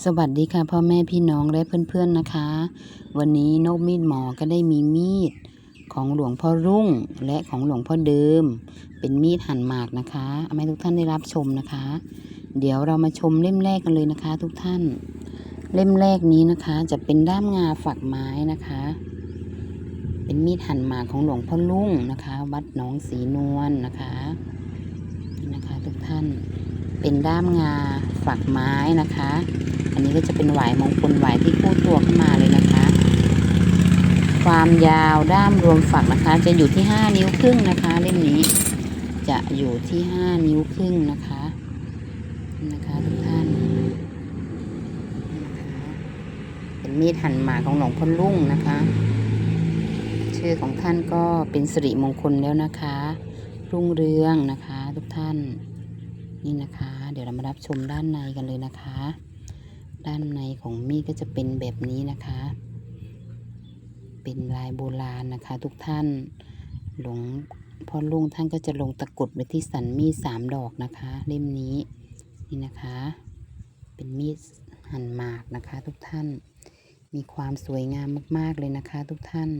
สวัสดีค่ะพ่อแม่พี่น้องและเพื่อนๆนะคะ วันนี้นกมีดหมอก็ได้มีมีดของหลวงพ่อรุ่งและของหลวงพ่อเดิม เป็นมีดหั่นหมากนะคะเอาให้ทุกท่านได้รับชมนะคะ เดี๋ยวเรามาชมเล่มแรกกันเลยนะคะ ทุกท่าน เล่มแรกนี้นะคะ จะเป็นด้ามงาฝักไม้นะคะ เป็นมีดหั่นหมากของหลวงพ่อรุ่งนะคะ วัดหนองสีนวลนะคะนะคะ ทุกท่านเป็นด้ามงาฝักไม้นะคะ อันนี้ก็จะเป็นหวายมงคลหวายที่คู่ตัวขึ้นมาเลยนะคะ ความยาวด้ามรวมฝักนะคะ จะอยู่ที่5นิ้วครึ่งนะคะเล่มนี้จะอยู่ที่5นิ้วครึ่งนะคะนะคะทุกท่านเป็นมีดหั่นหมาของหลวงพ่อลุ่งนะคะ ชื่อของท่านก็เป็นสิริมงคลแล้วนะคะ รุ่งเรืองนะคะ ทุกท่านนี่นะคะ เดี๋ยวเรามารับชมด้านในกันเลยนะคะ ด้านในของมีดก็จะเป็นแบบนี้นะคะ เป็นลายโบราณนะคะ ทุกท่าน หลวงพ่อลุงท่านก็จะลงตะกรุดไว้ที่สันมีดสามดอกนะคะ เล่มนี้นี่นะคะ เป็นมีดหั่นหมากนะคะ ทุกท่าน มีความสวยงามมาก ๆ เลยนะคะ ทุกท่าน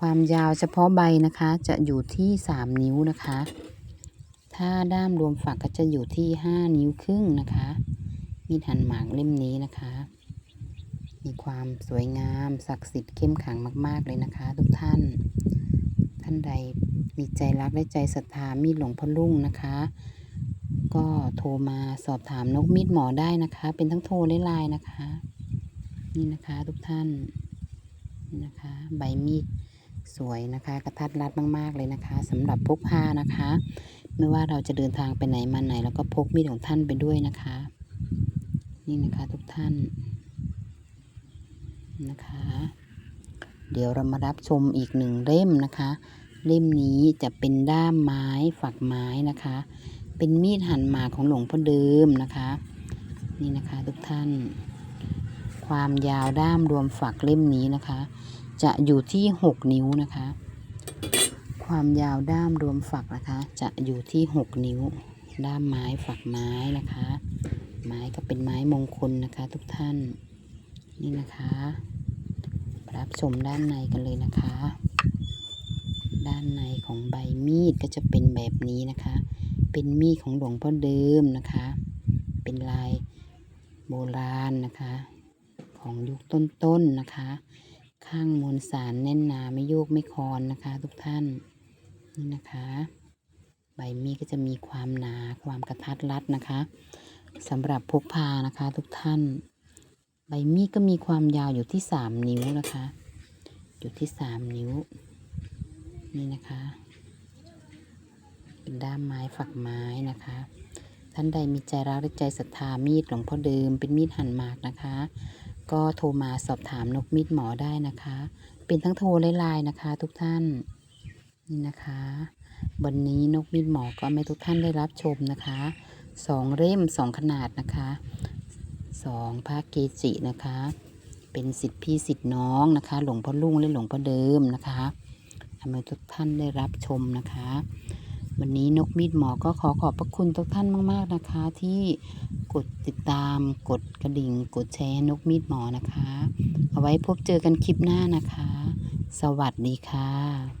ความยาวเฉพาะใบนะคะจะอยู่ที่สามนิ้วนะคะ ถ้าด้ามรวมฝักก็จะอยู่ที่ห้านิ้วครึ่งนะคะ มีดหั่นหมากเล่มนี้นะคะ มีความสวยงามศักดิ์สิทธิ์เข้มขังมาก ๆ เลยนะคะ ทุกท่าน ท่านใดมีใจรักและใจศรัทธามีดหลวงพ่อลุ่งนะคะ ก็โทรมาสอบถามนกมีดหมอได้นะคะ เป็นทั้งโทรและไลน์นะคะ นี่นะคะทุกท่านนี่นะคะ ใบมีดสวยนะคะกระทัดรัดมาก ๆ เลยนะคะสำหรับพกพานะคะ ไม่ว่าเราจะเดินทางไปไหนมาไหน แล้วก็พกมีดของท่านไปด้วยนะคะ นี่นะคะทุกท่านนะคะ เดี๋ยวเรามารับชมอีกหนึ่งเล่มนะคะ เล่มนี้จะเป็นด้ามไม้ฝักไม้นะคะ เป็นมีดหั่นหมากของหลวงพ่อเดิมนะคะ นี่นะคะทุกท่าน ความยาวด้ามรวมฝักเล่มนี้นะคะ จะอยู่ที่หกนิ้วนะคะ ความยาวด้ามรวมฝักนะคะ จะอยู่ที่หกนิ้ว ด้ามไม้ฝักไม้นะคะ ไม้ก็เป็นไม้มงคลนะคะ ทุกท่านนี่นะคะรับชมด้านในกันเลยนะคะ ด้านในของใบมีดก็จะเป็นแบบนี้นะคะ เป็นมีดของหลวงพ่อเดิมนะคะ เป็นลายโบราณนะคะ ของยุคต้นๆนนะคะ ข้างมวลสารแน่นหนาไม่โยกไม่คอนนะคะ ทุกท่านนี่นะคะ ใบมีดก็จะมีความหนาความกระทัดรัดนะคะ สำหรับพกพานะคะทุกท่าน ใบมีดก็มีความยาวอยู่ที่สามนิ้วนะคะ อยู่ที่สามนิ้ว นี่นะคะ เป็นด้ามไม้ฝักไม้นะคะ ท่านใดมีใจรักและใจศรัทธามีดหลวงพ่อเดิมเป็นมีดหั่นหมากนะคะ ก็โทรมาสอบถามนกมีดหมอได้นะคะ เป็นทั้งโทรและไลน์นะคะ ทุกท่านนี่นะคะ วันนี้นกมีดหมอก็ให้ทุกท่านได้รับชมนะคะ สองเล่มสองขนาดนะคะสองพระเกจินะคะ เป็นสิทธิพี่สิทธิน้องนะคะ หลวงพ่อลุงและหลวงพ่อเดิมนะคะทำให้ทุกท่านได้รับชมนะคะ วันนี้นกมีดหมอก็ขอขอบพระคุณทุกท่านมาก ๆนะคะ ที่กดติดตามกดกระดิ่ง กดแชร์นกมีดหมอนะคะ เอาไว้พบเจอกันคลิปหน้านะคะ สวัสดีค่ะ